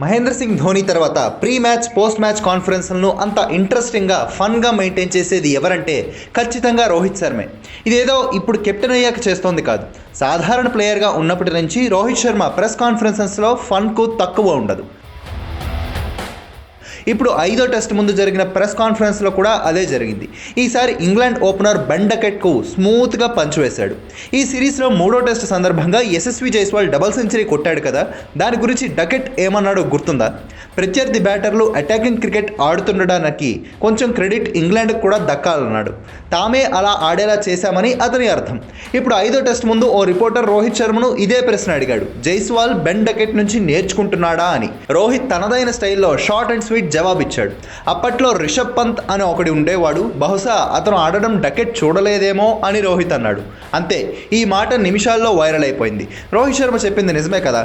మహేంద్ర సింగ్ ధోని తర్వాత pre match post match కాన్ఫరెన్స్లను అంత ఇంట్రెస్టింగ్గా ఫన్గా మెయింటైన్ చేసేది ఎవరంటే ఖచ్చితంగా రోహిత్ శర్మే. ఇదేదో ఇప్పుడు కెప్టెన్ అయ్యాక చేస్తోంది కాదు. సాధారణ ప్లేయర్గా ఉన్నప్పటి నుంచి రోహిత్ శర్మ ప్రెస్ కాన్ఫరెన్సెస్లో ఫన్కు తక్కువ ఉండదు. ఇప్పుడు ఐదో టెస్ట్ ముందు జరిగిన ప్రెస్ కాన్ఫరెన్స్లో కూడా అదే జరిగింది. ఈసారి ఇంగ్లాండ్ ఓపెనర్ బెండకెట్కు స్మూత్గా పంచివేశాడు ఈ సిరీస్లో మూడో టెస్ట్ సందర్భంగా యశస్వి జైస్వాల్ డబల్ సెంచరీ కొట్టాడు కదా దాని గురించి డకెట్ ఏమన్నాడో గుర్తుందా? ప్రత్యర్థి బ్యాటర్లు అటాకింగ్ క్రికెట్ ఆడుతుండడానికి కొంచెం క్రెడిట్ ఇంగ్లాండ్కి కూడా దక్కాలన్నాడు. తామే అలా ఆడేలా చేశామని అతని అర్థం. ఇప్పుడు ఐదో టెస్ట్ ముందు ఓ రిపోర్టర్ రోహిత్ శర్మను ఇదే ప్రశ్న అడిగాడు. జైస్వాల్ బెన్ డకెట్ నుంచి నేర్చుకుంటున్నాడా అని. రోహిత్ తనదైన స్టైల్లో షార్ట్ అండ్ స్వీట్ జవాబిచ్చాడు. అప్పట్లో రిషబ్ పంత్ అని ఒకటి ఉండేవాడు బహుశా అతను ఆడడం డకెట్ చూడలేదేమో అని రోహిత్ అన్నాడు. అంతే ఈ మాట నిమిషాల్లో వైరల్ అయిపోయింది. రోహిత్ శర్మ చెప్పింది నిజమే కదా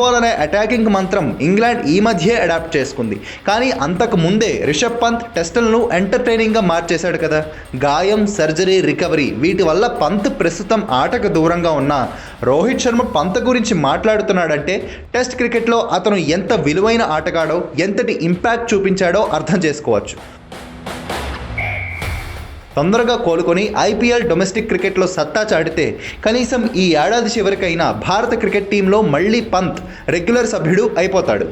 బాల్ అనే అటాకింగ్ మంత్రం ఇంగ్లాండ్ ఈ మధ్యే అడాప్ట్ చేసుకుంది. కానీ అంతకు ముందే రిషబ్ పంత్ టెస్టులను ఎంటర్టైనింగ్గా మార్చేశాడు కదా. గాయం సర్జరీ రికవరీ వీటి వల్ల పంత్ ప్రస్తుతం ఆటకు దూరంగా ఉన్న రోహిత్ శర్మ పంత గురించి మాట్లాడుతున్నాడంటే టెస్ట్ క్రికెట్లో అతను ఎంత విలువైన ఆటగాడో ఎంతటి ఇంపాక్ట్ చూపించాడో అర్థం చేసుకోవచ్చు. తొందరగా కోలుకొని ఐపీఎల్ డొమెస్టిక్ క్రికెట్లో సత్తా చాటితే కనీసం ఈ ఏడాది చివరికైనా భారత క్రికెట్ టీంలో మళ్ళీ పంత్ రెగ్యులర్ సభ్యుడు అయిపోతాడు.